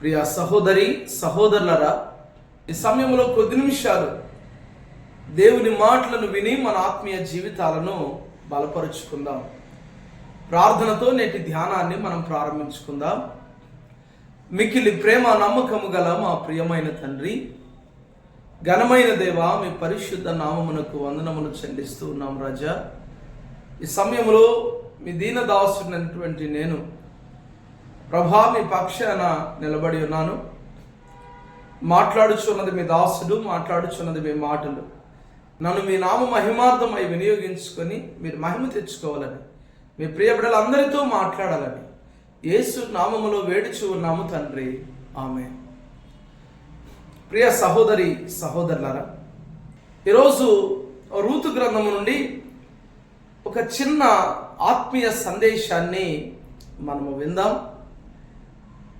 ప్రియ సహోదరి సహోదరులరా ఈ సమయంలో కొద్ది నిమిషాలు దేవుని మాటలను విని మన ఆత్మీయ జీవితాలను బలపరుచుకుందాం. ప్రార్థనతో నేటి ధ్యానాన్ని మనం ప్రారంభించుకుందాం. మికిలి ప్రేమ నమ్మకము గల మా ప్రియమైన తండ్రి ఘనమైన దేవ మీ పరిశుద్ధ నామమునకు వందనములు చెల్లిస్తూ ఉన్నాం రాజా. ఈ సమయంలో మీ దీన దాసుడినటువంటి నేను ప్రభా మీ పక్షాన నిలబడి ఉన్నాను. మాట్లాడుచున్నది మీ దాసుడు మాట్లాడుచున్నది మీ మాటలు. నన్ను మీ నామ మహిమార్థమై వినియోగించుకొని మీరు మహిమ తెచ్చుకోవాలని మీ ప్రియ బిడ్డలందరితో మాట్లాడాలని యేసు నామములో వేడుచు ఉన్నాము తండ్రి. ఆమె ప్రియ సహోదరి సహోదరులారా ఈరోజు రూతు గ్రంథము నుండి ఒక చిన్న ఆత్మీయ సందేశాన్ని మనము విందాం.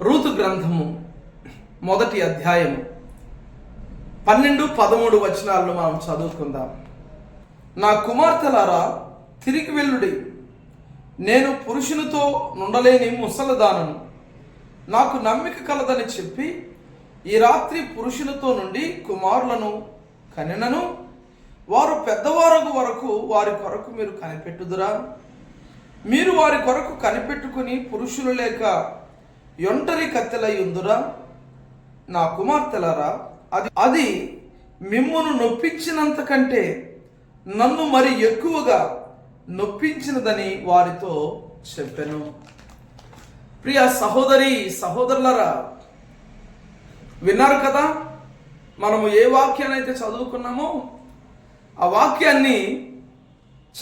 రూతు గ్రంథము మొదటి అధ్యాయము. పన్నెండు పదమూడు వచనాలను మనం చదువుకుందాం. నా కుమార్తెలారా తిరిగి వెళ్ళుడి. నేను పురుషునితో నుండలేని ముసలదానను. నాకు నమ్మిక కలదని చెప్పి ఈ రాత్రి పురుషునితో నుండి కుమారులను కనినను. వారు పెద్దవారగు వరకు వారి కొరకు మీరు కనిపెట్టుదురా. మీరు వారి కొరకు కనిపెట్టుకుని పురుషులు లేక ఒంటరి కత్తెలై నా కుమార్తెలారా అది అది మిమ్మును నొప్పించినంత కంటే నన్ను మరి ఎక్కువగా నొప్పించినదని వారితో చెప్పాను. ప్రియ సహోదరి సహోదరులరా విన్నారు కదా? మనము ఏ వాక్యాన్ని అయితే చదువుకున్నామో ఆ వాక్యాన్ని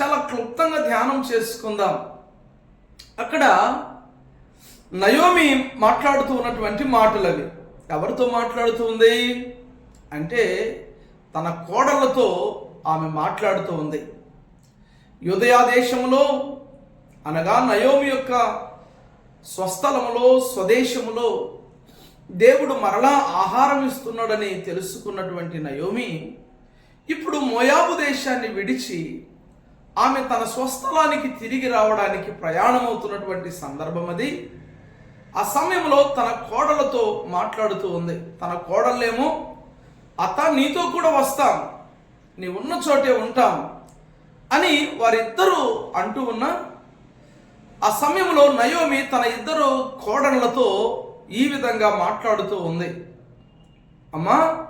చాలా క్లుప్తంగా ధ్యానం చేసుకుందాం. అక్కడ నయోమి మాట్లాడుతూ ఉన్నటువంటి మాటలు అవి ఎవరితో మాట్లాడుతూ ఉంది అంటే తన కోడళ్ళతో ఆమె మాట్లాడుతూ ఉంది యుదయా దేశంలో అనగా నయోమి యొక్క స్వస్థలములో స్వదేశములో దేవుడు మరలా ఆహారం ఇస్తున్నాడని తెలుసుకున్నటువంటి నయోమి ఇప్పుడు మోయాబు దేశాన్ని విడిచి ఆమె తన స్వస్థలానికి తిరిగి రావడానికి ప్రయాణమవుతున్నటువంటి సందర్భం అది ఆ సమయంలో తన కోడలతో మాట్లాడుతూ ఉంది. తన కోడళ్ళేమో అత్త నీతో కూడా వస్తాం. నీ ఉన్న చోటే ఉంటాం. అని వారిద్దరూ అంటూ ఉన్నా ఆ సమయంలో నయోమి తన ఇద్దరు కోడళ్ళతో ఈ విధంగా మాట్లాడుతూ ఉంది. అమ్మా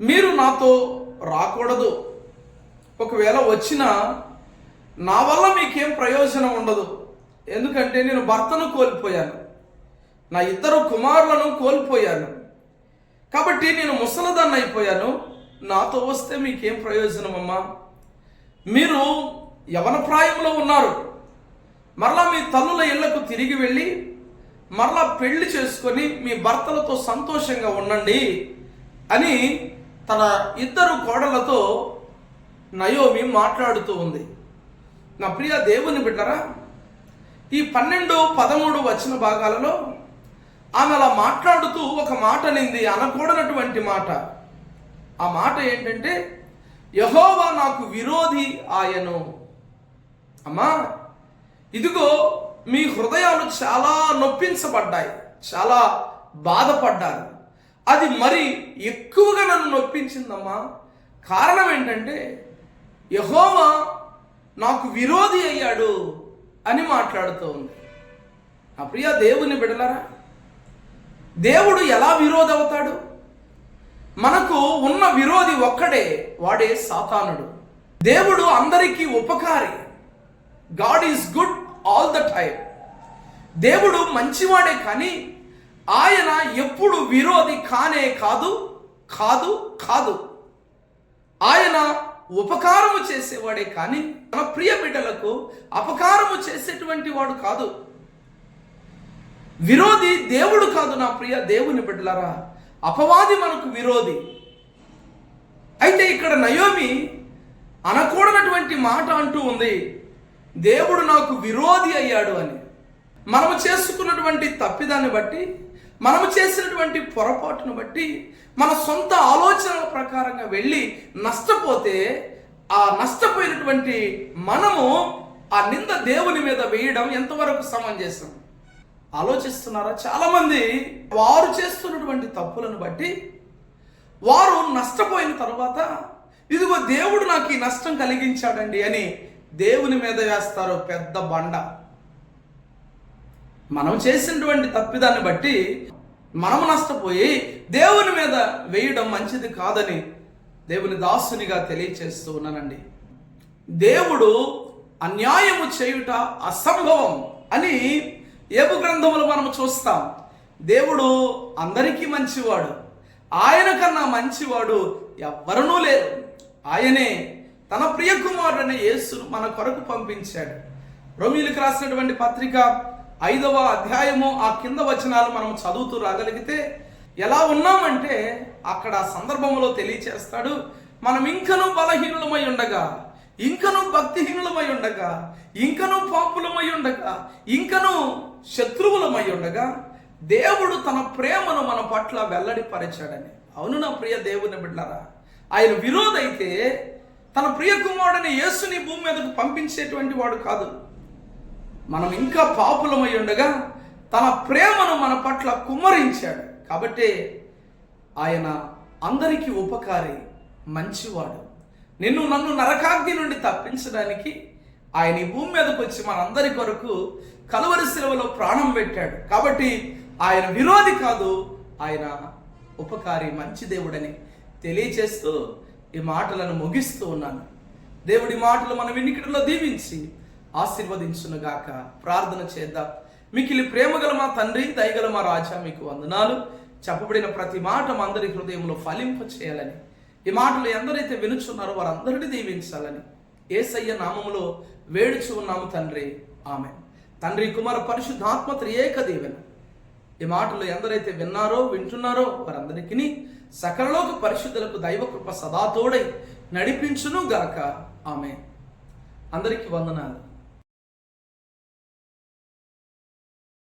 మీరు నాతో రాకూడదు. ఒకవేళ వచ్చినా నా వల్ల మీకేం ప్రయోజనం ఉండదు. ఎందుకంటే నేను భర్తను కోల్పోయాను. నా ఇద్దరు కుమారులను కోల్పోయాను. కాబట్టి నేను ముసలదాన్ని అయిపోయాను. నాతో వస్తే మీకేం ప్రయోజనం అమ్మా మీరు యవన ప్రాయంలో ఉన్నారు. మరలా మీ తల్లుల ఇళ్ళకు తిరిగి వెళ్ళి మరలా పెళ్ళి చేసుకొని మీ భర్తలతో సంతోషంగా ఉండండి అని తన ఇద్దరు కోడలతో నయోమి మాట్లాడుతూ ఉంది. నా ప్రియ దేవుని బిడ్డరా ఈ పన్నెండు పదమూడు వచ్చిన భాగాలలో ఆమె అలా మాట్లాడుతూ ఒక మాట నింది అనకూడనటువంటి మాట. ఆ మాట ఏంటంటే యహోవా నాకు విరోధి ఆయను. అమ్మా ఇదిగో మీ హృదయాలు చాలా నొప్పించబడ్డాయి చాలా బాధపడ్డారు. అది మరి ఎక్కువగా నన్ను నొప్పించిందమ్మా. కారణం ఏంటంటే యహోవా నాకు విరోధి అయ్యాడు అని మాట్లాడుతూ ఉంది నా ప్రియ దేవుని బిడలరా దేవుడు ఎలా విరోధి అవుతాడు మనకు ఉన్న విరోధి ఒక్కడే వాడే సాతానుడు. దేవుడు అందరికీ ఉపకారి. God is good all the time. దేవుడు మంచివాడే కానీ ఆయన ఎప్పుడు విరోధి కానే కాదు కాదు కాదు. ఆయన ఉపకారము చేసేవాడే కానీ తన ప్రియ బిడ్డలకు అపకారము చేసేటువంటి వాడు కాదు. విరోధి దేవుడు కాదు నా ప్రియ దేవుని బిడ్డలారా అపవాది మనకు విరోధి. అయితే ఇక్కడ నయోమి అనకూడనటువంటి మాట అంటూ ఉంది దేవుడు నాకు విరోధి అయ్యాడు అని. మనము చేసుకున్నటువంటి తప్పిదాన్ని బట్టి మనము చేసినటువంటి పొరపాటును బట్టి మన సొంత ఆలోచనల ప్రకారంగా వెళ్ళి నష్టపోతే ఆ నష్టపోయినటువంటి మనము ఆ నింద దేవుని మీద వేయడం ఎంతవరకు సమంజసం? ఆలోచిస్తున్నారా? చాలామంది వారు చేస్తున్నటువంటి తప్పులను బట్టి వారు నష్టపోయిన తర్వాత ఇదిగో దేవుడు నాకు ఈ నష్టం కలిగించాడండి అని దేవుని మీద వేస్తారు పెద్ద బండ. మనం చేసినటువంటి తప్పిదాన్ని బట్టి మనం నష్టపోయి దేవుని మీద వేయడం మంచిది కాదని దేవుని దాసునిగా తెలియచేస్తూ ఉన్నానండి. దేవుడు అన్యాయము చేయుట అసంభవం అని ఏపు గ్రంథములు మనం చూస్తాం. దేవుడు అందరికీ మంచివాడు. ఆయన కన్నా మంచివాడు ఎవ్వరూ లేరు. ఆయనే తన ప్రియ కుమారుడైన యేసును మన కొరకు పంపించాడు. రోమిలకు రాసినటువంటి పత్రిక ఐదవ అధ్యాయము ఆ కింద వచనాలు మనం చదువుతూ రాగలిగితే ఎలా ఉన్నామంటే అక్కడ సందర్భంలో తెలియచేస్తాడు మనం ఇంకనూ బలహీనులమై ఉండగా ఇంకను భక్తిహీనులమై ఉండగా ఇంకను పాపులమై ఉండగా ఇంకను శత్రువులమై ఉండగా దేవుడు తన ప్రేమను మన పట్ల వెల్లడిపరిచాడని. అవును నా ప్రియ దేవుని బిడ్డరా ఆయన విరోధైతే తన ప్రియ కుమారుడిని యేసుని భూమి మీదకు పంపించేటువంటి వాడు కాదు. మనం ఇంకా పాపులమై ఉండగా తన ప్రేమను మన పట్ల కుమ్మరించాడు. కాబట్టి ఆయన అందరికీ ఉపకారి మంచివాడు. నిన్ను నన్ను నరకాగ్ని నుండి తప్పించడానికి ఆయన ఈ భూమి మీదకి వచ్చి మనందరి కొరకు కలువరి శిలవలో ప్రాణం పెట్టాడు. కాబట్టి ఆయన విరోధి కాదు ఆయన ఉపకారి మంచి దేవుడని తెలియచేస్తూ ఈ మాటలను ముగిస్తూ ఉన్నాను. దేవుడి మాటలు మన వినికిడిలో దీవించి ఆశీర్వదించునుగాక. ప్రార్థన చేద్దాం. మికిలి ప్రేమగల మా తండ్రి దయగల మా రాజా మీకు వందనాలు. చెప్పబడిన ప్రతి మాట మా అందరి హృదయంలో ఫలింప చేయాలని ఈ మాటలు ఎందరైతే వినుచున్నారో వారందరినీ దీవించాలని ఏసయ్య నామములో వేడుచు ఉన్నాము తండ్రి. ఆమె తండ్రి కుమార పరిశుద్ధాత్మ త్రియేక దీవెన. ఈ మాటలు ఎందరైతే విన్నారో వింటున్నారో వారందరికీ సకలలోక పరిశుద్ధులకు దైవ కృప సదా తోడై నడిపించును గాక. ఆమె అందరికీ వందనాలు.